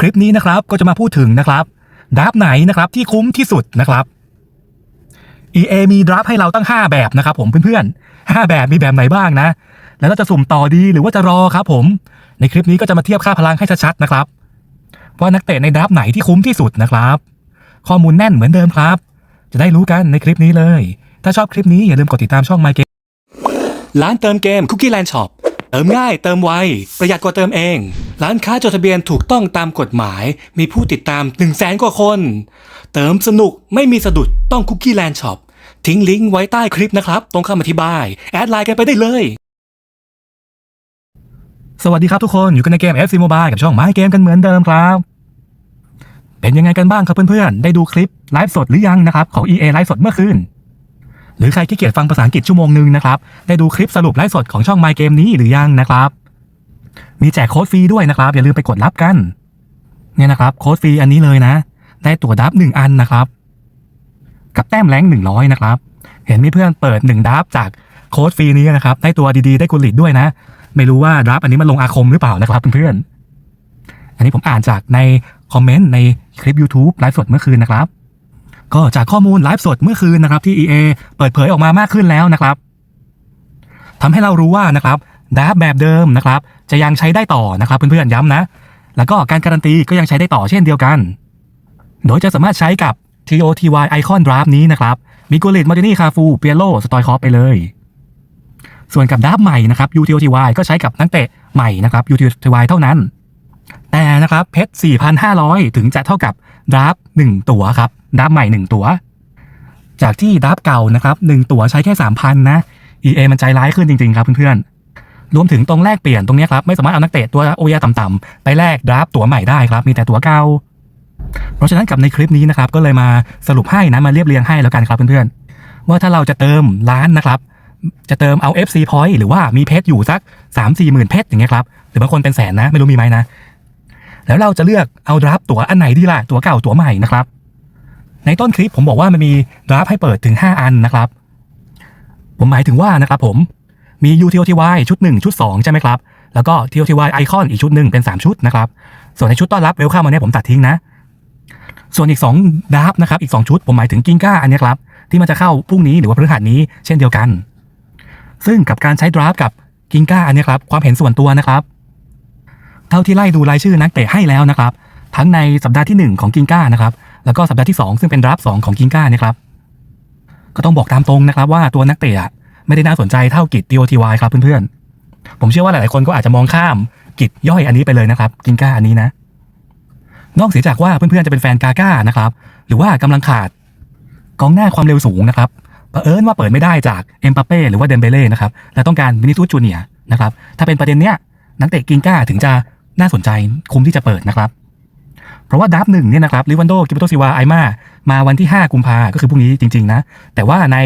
คลิปนี้นะครับก็จะมาพูดถึงนะครับดราฟต์ไหนนะครับที่คุ้มที่สุดนะครับ EA มีดราฟต์ให้เราตั้ง 5 แบบนะครับผมเพื่อนๆ 5 แบบมีแบบไหนบ้างนะ แล้วเราจะสุ่มต่อดีหรือว่าจะรอครับผม ในคลิปนี้ก็จะมาเทียบค่าพลังให้ชัดๆนะครับ ว่านักเตะในดราฟต์ไหนที่คุ้มที่สุดนะครับ ข้อมูลแน่นเหมือนเดิมครับ จะได้รู้กันในคลิปนี้เลย ถ้าชอบคลิปนี้อย่าลืมกดติดตามช่อง My Game ร้านเติมเกม Cookie Land Shop เติมง่ายเติมไว ประหยัดกว่าเติมเอง ร้านค้าจดทะเบียนถูกต้องตามกฎหมาย มีผู้ติดตาม 1 0 0 0 0แสนกว่าคน เติมสนุกไม่มีสะดุดต้อง Cookie Land Shop ทิ้งลิงก์ไว้ใต้คลิปนะครับ ตรงคำอธิบาย แอดไลน์กันไปได้เลย สวัสดีครับทุกคนอยู่กันในเกม FC Mobile กับช่อง My Game กันเหมือนเดิมครับ เป็นยังไงกันบ้างครับเพื่อนๆ ได้ดูคลิปไลฟ์สดหรือยังนะครับ ของ EA ไลฟ์สดเมื่อคืน หรือใครขี้เกียจฟังภาษาอังกฤษชั่วโมงหนึ่งนะครับ ได้ดูคลิปสรุปไลฟ์สดของช่อง My Game นี้หรือยังนะครับ มีแจกโค้ดฟรีด้วยนะครับ อย่าลืมไปกดรับกัน เนี่ยนะครับ โค้ดฟรีอันนี้เลยนะ ได้ตั๋วดับหนึ่งอันนะครับ กับแต้มแรงหนึ่งร้อยนะครับ เห็นมีเพื่อนเปิดหนึ่งดับจากโค้ดฟรีนี้นะครับ ได้ตัวดีๆ ได้กุลิตด้วยนะ ไม่รู้ว่าดับอันนี้มันลงอาคมหรือเปล่านะครับเพื่อนๆอันนี้ผมอ่านจากในคอมเมนต์ในคลิป YouTube ไลฟ์สดเมื่อคืนนะครับ ก็จากข้อมูลไลฟ์สดเมื่อคืนนะครับที่ EA เปิดเผยออกมามากขึ้นแล้วนะครับทำให้เรารู้ว่านะครับดับแบบเดิมนะครับจะยังใช้ได้ต่อนะครับเพื่อนๆย้ำนะ แล้วก็การการันตีก็ยังใช้ได้ต่อเช่นเดียวกัน โดยจะสามารถใช้กับ TOTY Icon Draft นี้นะครับมีโกลิตมาร์ตินี่คาฟูเปียโลสตอยคอฟไปเลย ส่วนกับดับใหม่นะครับ UTOTY ก็ใช้กับนักเตะใหม่นะครับ UTOTY เท่านั้น แต่นะครับเพชร4,500 ถึงจะเท่ากับ ดับ1ตั๋วครับดับใหม่1ตั๋ว จากที่ดับเก่านะครับ1ตั๋วใช้แค่3,000นะ EA มันใจร้ายขึ้นจริงๆครับเพื่อนๆ รวมถึงตรงแลกเปลี่ยนตรงนี้ครับ ไม่สามารถเอานักเตะตัวโอยาต่ำๆไปแลกดับตั๋วใหม่ได้ครับ มีแต่ตั๋วเก่า เพราะฉะนั้นกับในคลิปนี้นะครับ ก็เลยมาสรุปให้นะมาเรียบเรียงให้แล้วกันครับเพื่อนๆ ว่าถ้าเราจะเติมร้านนะครับจะเติมเอา FC point หรือว่ามีเพชรอยู่สัก 3 4 หมื่นเพชรอย่างเงี้ยครับ หรือบางคนเป็นแสนนะ ไม่รู้มีไหมนะ แล้วเราจะเลือกเอาดราฟตั๋วอันไหนดีล่ะตั๋วเก่าตั๋วใหม่นะครับ ในต้นคลิปผมบอกว่ามันมีดราฟให้เปิดถึง 5 อันนะครับ ผมหมายถึงว่านะครับผมมี UTOTY ชุด 1 ชุด 2 ใช่ไหมครับ แล้วก็ TOTY Icon อีกชุดหนึ่งเป็น 3 ชุดนะครับ ส่วนในชุดต้อนรับเวลคัมอันนี้ผมตัดทิ้งนะ ส่วนอีก2ดราฟนะครับอีก 2 ชุดผมหมายถึงกิงก้าอันนี้ครับที่มันจะเข้าพรุ่งนี้หรือว่าพฤหัสนี้เช่นเดียวกัน ซึ่งกับการใช้ดราฟกับกิงก้าอันนี้ครับความเห็นส่วนตัวนะครับ เท่าที่ไล่ดูรายชื่อนักเตะให้แล้วนะครับ ทั้งในสัปดาห์ที่ 1 ของกิงก้านะครับ แล้วก็สัปดาห์ที่ 2 ซึ่งเป็นดราฟต์2ของกิงก้าเนี่ยครับ ก็ต้องบอกตามตรงนะครับ ว่าตัวนักเตะไม่ได้น่าสนใจเท่ากิจ TOTY ครับเพื่อนๆ ผมเชื่อว่าหลายๆคนก็อาจจะมองข้ามกิจย่อยอันนี้ไปเลยนะครับ กิงก้าอันนี้นะ นอกเสียจากว่าเพื่อนๆจะเป็นแฟนกาก้านะครับ หรือว่ากำลังขาดกองหน้าความเร็วสูงนะครับเผอิญว่าเปิดไม่ได้จากเอ็มปาเป้หรือว่าเดมเบเล่นะครับ และต้องการวินิทูจูเนียนะครับ ถ้าเป็นประเด็นเนี้ยนักเตะกิงก้าถึงจะ น่าสนใจคุ้มที่จะเปิดนะครับ เพราะว่าดับหนึ่งเนี่ยนะครับลิวันโดกิปโตซิวาไอมามาวันที่ 5 กุมภาก็คือพรุ่งนี้จริง ๆ นะ แต่ว่าใน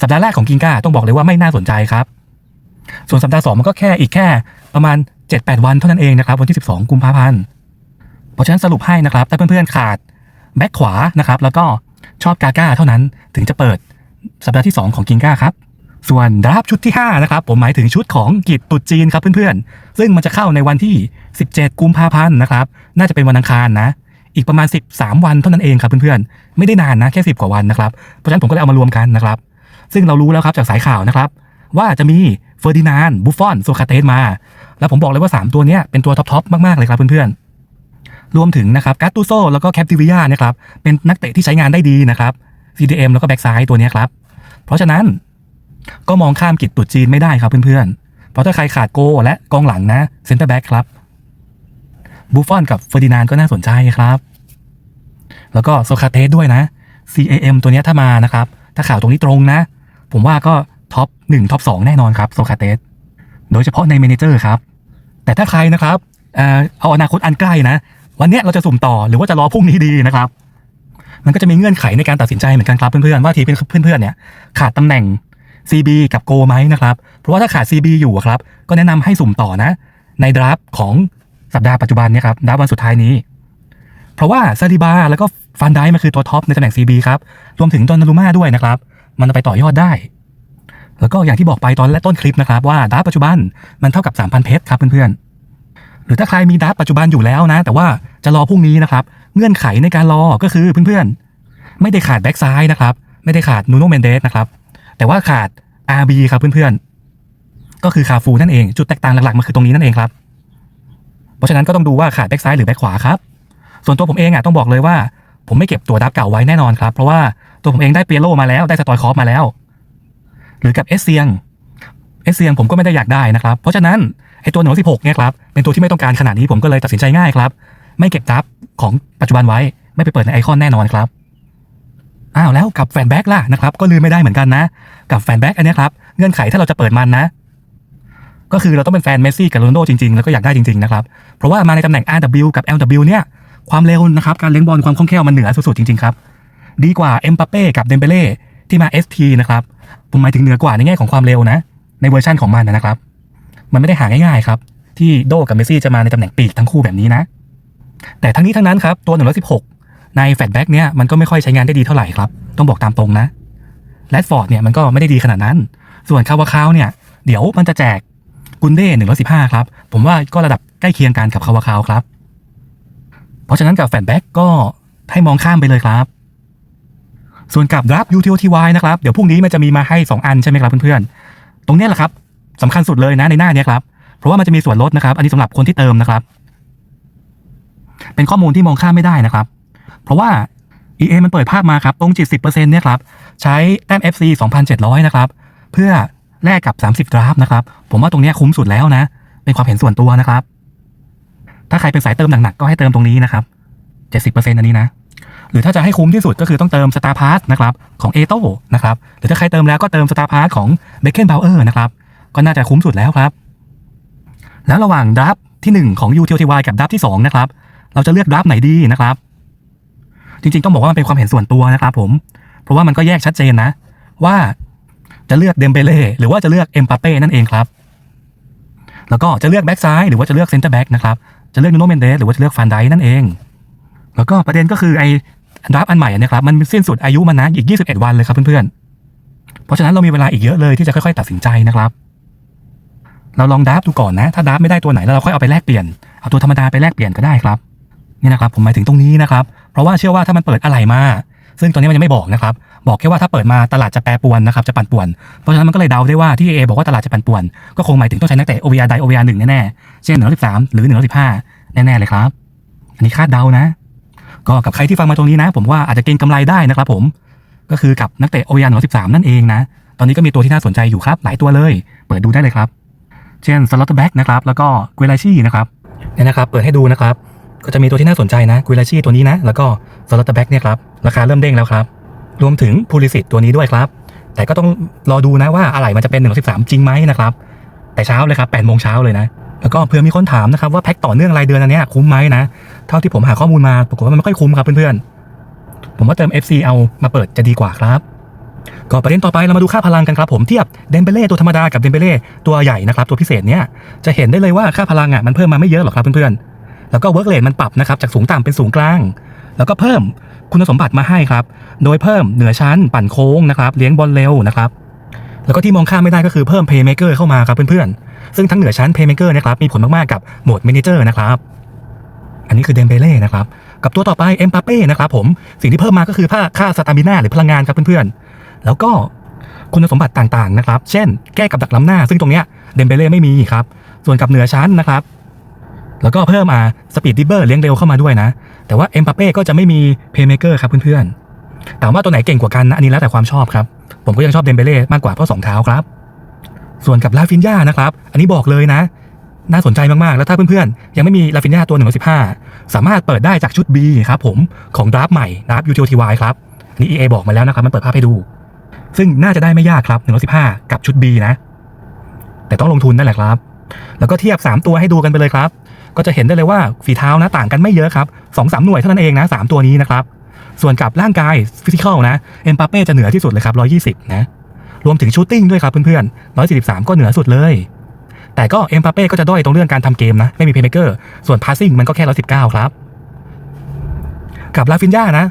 สัปดาห์แรกของกิงก้าต้องบอกเลยว่าไม่น่าสนใจครับ ส่วนสัปดาห์สองมันก็แค่อีกแค่ประมาณ 7-8 วันเท่านั้นเองนะครับ วันที่ 12 กุมภาพันธ์เพราะฉะนั้นสรุปให้นะครับถ้าเพื่อนๆขาดแบ็คขวานะครับแล้วก็ชอบกาก้าเท่านั้นถึงจะเปิดสัปดาห์ที่ 2 ของกิงก้าครับ ส่วนดราฟชุดที่ 5 นะครับ ผมหมายถึงชุดของกิจตุจีนครับเพื่อนๆ ซึ่งมันจะเข้าในวันที่ 17 กุมภาพันธ์นะครับ น่าจะเป็นวันอังคารนะ อีกประมาณ 13 วันเท่านั้นเองครับเพื่อนๆ ไม่ได้นานนะแค่ 10 กว่าวันนะครับ เพราะฉะนั้นผมก็เลยเอามารวมกันนะครับ ซึ่งเรารู้แล้วครับจากสายข่าวนะครับ ว่าจะมีเฟอร์ดินานบุฟฟอนโซคาเตสมา แล้วผมบอกเลยว่า 3 ตัวนี้เป็นตัวท็อปๆมากๆเลยครับเพื่อนๆ รวมถึงนะครับกัตตูโซแล้วก็แคปติวิยานะครับเป็นนักเตะที่ใช้งานได้ดีนะครับ CDM แล้วก็แบ็กซ้ายตัวนี้ครับเพราะฉะนั้น ก็มองข้ามกิจตุจีนไม่ได้ครับเพื่อนๆ เพราะถ้าใครขาดโกและกองหลังนะเซนเตอร์แบ็กครับบุฟฟอนกับเฟอร์ดินานก็น่าสนใจครับ แล้วก็โซคาเตสด้วยนะ CAM ตัวนี้ถ้ามานะครับ ถ้าข่าวตรงนี้ตรงนะ ผมว่าก็ท็อปหนึ่งท็อปสองแน่นอนครับโซคาเตสโดยเฉพาะในเมนเจอร์ครับ แต่ถ้าใครนะครับ เอ่อเอาอนาคตอันใกล้นะ วันเนี้ยเราจะสุ่มต่อหรือว่าจะรอพรุ่งนี้ดีนะครับ มันก็จะมีเงื่อนไขในการตัดสินใจเหมือนกันครับเพื่อนๆว่าทีเป็นเพื่อนๆเนี่ยขาดตำแหน่ง CB กับโกไหมนะครับ เพราะว่าถ้าขาด CB อยู่อะครับ ก็แนะนำให้สุ่มต่อนะ ในดราฟของสัปดาห์ปัจจุบันเนี่ยครับดราฟวันสุดท้ายนี้ เพราะว่าซาดิบาแล้วก็ฟันได้มันคือตัวท็อปในตำแหน่ง CB ครับ รวมถึงดอนนารุมาด้วยนะครับ มันจะไปต่อยอดได้ แล้วก็อย่างที่บอกไปตอนแรกต้นคลิปนะครับว่าดราฟปัจจุบันมันเท่ากับ 3,000 เพชรครับเพื่อนๆ หรือถ้าใครมีดับปัจจุบันอยู่แล้วนะ แต่ว่าจะรอพรุ่งนี้นะครับ เงื่อนไขในการรอก็คือเพื่อนๆ ไม่ได้ขาดแบ็กซ้ายนะครับ ไม่ได้ขาดนูโนเมนเดสนะครับ แต่ว่าขาด RB ครับเพื่อนๆ ก็คือคาฟูนั่นเอง จุดแตกต่างหลักๆมันคือตรงนี้นั่นเองครับ เพราะฉะนั้นก็ต้องดูว่าขาดแบ็กซ้ายหรือแบ็กขวาครับ ส่วนตัวผมเองอะต้องบอกเลยว่า ผมไม่เก็บตัวดับเก่าไว้แน่นอนครับ เพราะว่าตัวผมเองได้เปียโลมาแล้วได้สตอยคอฟมาแล้ว หรือกับเอสเซียงเอสเซียงผมก็ไม่ได้อยากได้นะครับ เพราะฉะนั้นไอตัวหนึ่งสิบหกเนี่ยครับเป็นตัวที่ไม่ต้องการขนาดนี้ผมก็เลยตัดสินใจง่ายครับ ไม่เก็บดับของปัจจุบันไว้ไม่ไปเปิดในไอคอนแน่นอนครับ อ้าวแล้วกับแฟนแบ็กล่ะนะครับก็ลืมไม่ได้เหมือนกันนะ กับแฟนแบ็กอันนี้ครับเงื่อนไขถ้าเราจะเปิดมันนะ ก็คือเราต้องเป็นแฟนเมสซี่กับโรนัลโดจริงๆ แล้วก็อยากได้จริงๆนะครับเพราะว่ามาในตำแหน่ง RW กับ LW เนี่ยความเร็วนะครับการเลี้ยงบอลความคล่องแคล่วมันเหนือสุดๆจริงๆครับดีกว่าเอ็มปาเป้กับเดมเบเล่ที่มา ST นะครับผมหมายถึงเหนือกว่าในแง่ของความเร็วนะ ในเวอร์ชั่นของมันนะครับ มันไม่ได้หาง่ายๆครับที่โดกับเมสซี่จะมาในตำแหน่งปีกทั้งคู่แบบนี้นะ แต่ทั้งนี้ทั้งนั้นครับตัว 116 ในแฟลชแบ็กเนี่ยมันก็ไม่ค่อยใช้งานได้ดีเท่าไหร่ครับ ต้องบอกตามตรงนะแรดฟอร์ดเนี่ยมันก็ไม่ได้ดีขนาดนั้น ส่วนคาวาคาวเนี่ย เดี๋ยวมันจะแจกกุนเด้หนึ่งร้อยสิบห้าครับ ผมว่าก็ระดับใกล้เคียงกันกับคาวาคาวครับ เพราะฉะนั้นกับแฟนแบ็กก็ให้มองข้ามไปเลยครับ ส่วนกับรับ UTOTY นะครับ เดี๋ยวพรุ่งนี้มันจะมีมาให้ 2 อันใช่ไหมครับเพื่อนๆ ตรงเนี้ยแหละครับสำคัญสุดเลยนะในหน้านี้ครับ เพราะว่ามันจะมีส่วนลดนะครับ อันนี้สำหรับคนที่เติมนะครับ เป็นข้อมูลที่มองข้ามไม่ได้นะครับ เพราะว่า EA มันเปิดภาพมาครับตรงจิต 10%เนี่ยครับ ใช้แต้ม FC 2,700 นะครับ เพื่อแลกกับ 30ดราฟนะครับ ผมว่าตรงนี้คุ้มสุดแล้วนะ เป็นความเห็นส่วนตัวนะครับ ถ้าใครเป็นสายเติมหนักๆก็ให้เติมตรงนี้นะครับ 70%อันนี้นะ หรือถ้าจะให้คุ้มที่สุดก็คือต้องเติม Star Pass นะครับ ของ a อโต้นะครับ หรือถ้าใครเติมแล้วก็เติม Star Pass ของ b a c o n b o w e r นะครับ ก็น่าจะคุ้มสุดแล้วครับ แล้วระหว่างดราฟที่ 1 ของ UTY กับดราฟที่2นะครับ เราจะเลือกดราฟไหนดีนะครับ จริงๆต้องบอกว่ามันเป็นความเห็นส่วนตัวนะครับผม เพราะว่ามันก็แยกชัดเจนนะ ว่าจะเลือกเดมเบเล่หรือว่าจะเลือกเอ็มปาเป้นั่นเองครับ แล้วก็จะเลือกแบ็กซ้ายหรือว่าจะเลือกเซนเตอร์แบ็กนะครับ จะเลือกนูโนเมนเดสหรือว่าจะเลือกฟันไดนั่นเอง แล้วก็ประเด็นก็คือไอ้ดราฟอันใหม่นเนี้ยครับมันสิ้นสุดอายุมันนะอีก 21 วันเลยครับเพื่อนๆ เพราะฉะนั้นเรามีเวลาอีกเยอะเลยที่จะค่อยๆ ตัดสินใจนะครับ เราลองดราฟดูก่อนนะ ถ้าดราฟไม่ได้ตัวไหนแล้วเราค่อยเอาไปแลกเปลี่ยนเอาตัวธรรมดาไปแลกเปลี่ยนก็ได้ครับนี่นะครับผมหมายถึงตรงนี้นะครับเพราะว่าเชื่อว่าถ้ามันเปิดอะไรมา ซึ่งตอนนี้มันยังไม่บอกนะครับ บอกแค่ว่าถ้าเปิดมาตลาดจะแปรปรวนนะครับจะปั่นป่วน เพราะฉะนั้นมันก็เลยเดาได้ว่าที่ AA บอกว่าตลาดจะปั่นป่วน ก็คงหมายถึงต้องใช้นักเตะ OVR ใด OVR หนึ่งแน่ๆเช่น113หรือ115แน่ๆเลยครับ อันนี้คาดเดานะ ก็กับใครที่ฟังมาตรงนี้นะ ผมว่าอาจจะเก็งกำไรได้นะครับผมก็คือกับนักเตะ OVR 113นั่นเองนะตอนนี้ก็มีตัวที่น่าสนใจอยู่ครับ หลายตัวเลย เปิดดูได้เลยครับ เช่นสล็อตแบ็กนะครับ แล้วก็เกวลาชี่นะครับเนี่ยนะครับ เปิดให้ดูนะครับ ก็จะมีตัวที่น่าสนใจนะกุยลาชีตัวนี้นะ แล้วก็สล็อตแบ็กเนี่ยครับ ราคาเริ่มเด้งแล้วครับ รวมถึงพูลิสิตตัวนี้ด้วยครับ แต่ก็ต้องรอดูนะว่าอะไรมันจะเป็น1 13จริงไหมนะครับ แต่เช้าเลยครับ8โมงเช้าเลยนะ แล้วก็เผื่อมีคนถามนะครับว่าแพ็คต่อเนื่องรายเดือนอันนี้คุ้มไหมนะ เท่าที่ผมหาข้อมูลมาปรากฏว่ามันไม่ค่อยคุ้มครับเพื่อนๆ ผมว่าเติม FC เอามาเปิดจะดีกว่าครับก็ประเด็นต่อไปเรามาดูค่าพลังกันครับผมเทียบเดมเบเล่ตัวธรรมดากับเดมเบเล่ตัวใหญ่นะครับตัวพิเศษเนี่ยจะเห็นได้เลยว่าค่าพลังอะมันเพิ่มมาไม่เยอะหรอกครับเพื่อนๆ แล้วก็เวิร์กเลทมันปรับนะครับจากสูงต่ำเป็นสูงกลาง แล้วก็เพิ่มคุณสมบัติมาให้ครับ โดยเพิ่มเหนือชั้นปั่นโค้งนะครับเลี้ยงบอลเร็วนะครับแล้วก็ที่มองข้ามไม่ได้ก็คือเพิ่มเพย์เม k เกอร์เข้ามาครับเพื่อนๆ ซึ่งทั้งเหนือชั้นเพย์เม k เกอร์นะครับมีผลมากๆกับโหมด m ม n a เจอร์นะครับ อันนี้คือเดมเบเล่นะครับ กับตัวต่อไปเอ็มปาเป้นะครับผม สิ่งที่เพิ่มมาก็คือค่าค่าสตามิน่าหรือพลังงานครับเพื่อนๆ แล้วก็คุณสมบัติต่างๆนะครับ เช่น แก้กับดักล้ำหน้า ซึ่งตรงเนี้ยเดมเบเล่ไม่มีครับ ส่วนกับเหนือชั้นนะครับ แล้วก็เพิ่มมาสปีดดิเบอร์เลี้ยงเร็วเข้ามาด้วยนะ แต่ว่าเอ็มปาเป้ก็จะไม่มีเพย์เมเกอร์ครับเพื่อนๆถามว่าตัวไหนเก่งกว่ากันนะอันนี้แล้วแต่ความชอบครับ ผมก็ยังชอบเดมเบเล่มากกว่าเพราะสองเท้าครับ ส่วนกับลาฟินยานะครับ อันนี้บอกเลยนะ น่าสนใจมากๆ แล้วถ้าเพื่อนๆ ยังไม่มีลาฟินยาตัว115สามารถเปิดได้จากชุด B ครับผมของดราฟใหม่ดราฟ UTOTY ครับอันนี้ EA บอกมาแล้วนะครับมันเปิดภาพให้ดู ซึ่งน่าจะได้ไม่ยากครับ115กับชุด B นะ แต่ต้องลงทุนนั่นแหละครับ แล้วก็เทียบ 3 ตัวให้ดูกันไปเลยครับ ก็จะเห็นได้เลยว่าฝีเท้านะต่างกันไม่เยอะครับสองสามหน่วยเท่านั้นเองนะสามตัวนี้นะครับ ส่วนกับร่างกายฟิสิกอลนะเอ็มปาเป้จะเหนือที่สุดเลยครับ120นะรวมถึงชูตติ้งด้วยครับเพื่อนๆ143ก็เหนือสุดเลย แต่ก็เอ็มปาเป้ก็จะด้อยตรงเรื่องการทำเกมนะไม่มีเพย์เมเกอร์ส่วนพาสซิ่งมันก็แค่119ครับ กับลาฟินยานะ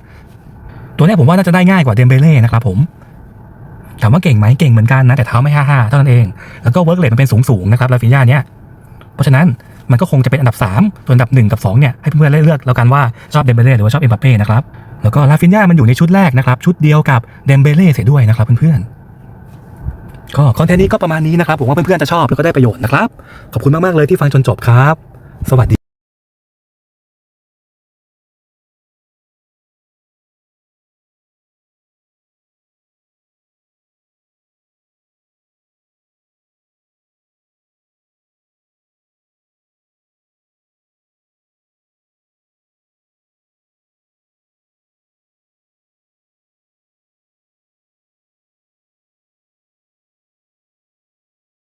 ตัวนี้ผมว่าน่าจะได้ง่ายกว่าเดมเบเล่นะครับผมถามว่าเก่งไหมเก่งเหมือนกันนะแต่เท้าไม่55เท่านั้นเอง แล้วก็เวิร์กเลทมันเป็นสูงๆนะครับลาฟินยาเนี้ยเพราะฉะนั้น มันก็คงจะเป็นอันดับ 3 ส่วนอันดับ 1 กับ 2 เนี่ย ให้เพื่อนๆได้เลือกแล้วกันว่าชอบเดมเบเล่หรือว่าชอบเอ็มบัปเป้นะครับแล้วก็ลาฟินยามันอยู่ในชุดแรกนะครับชุดเดียวกับเดมเบเล่เสียด้วยนะครับเพื่อนๆก็คอนเทนต์นี้ก็ประมาณนี้นะครับผมว่าเพื่อนๆจะชอบแล้วก็ได้ประโยชน์นะครับขอบคุณมากๆเลยที่ฟังจนจบครับ สวัสดี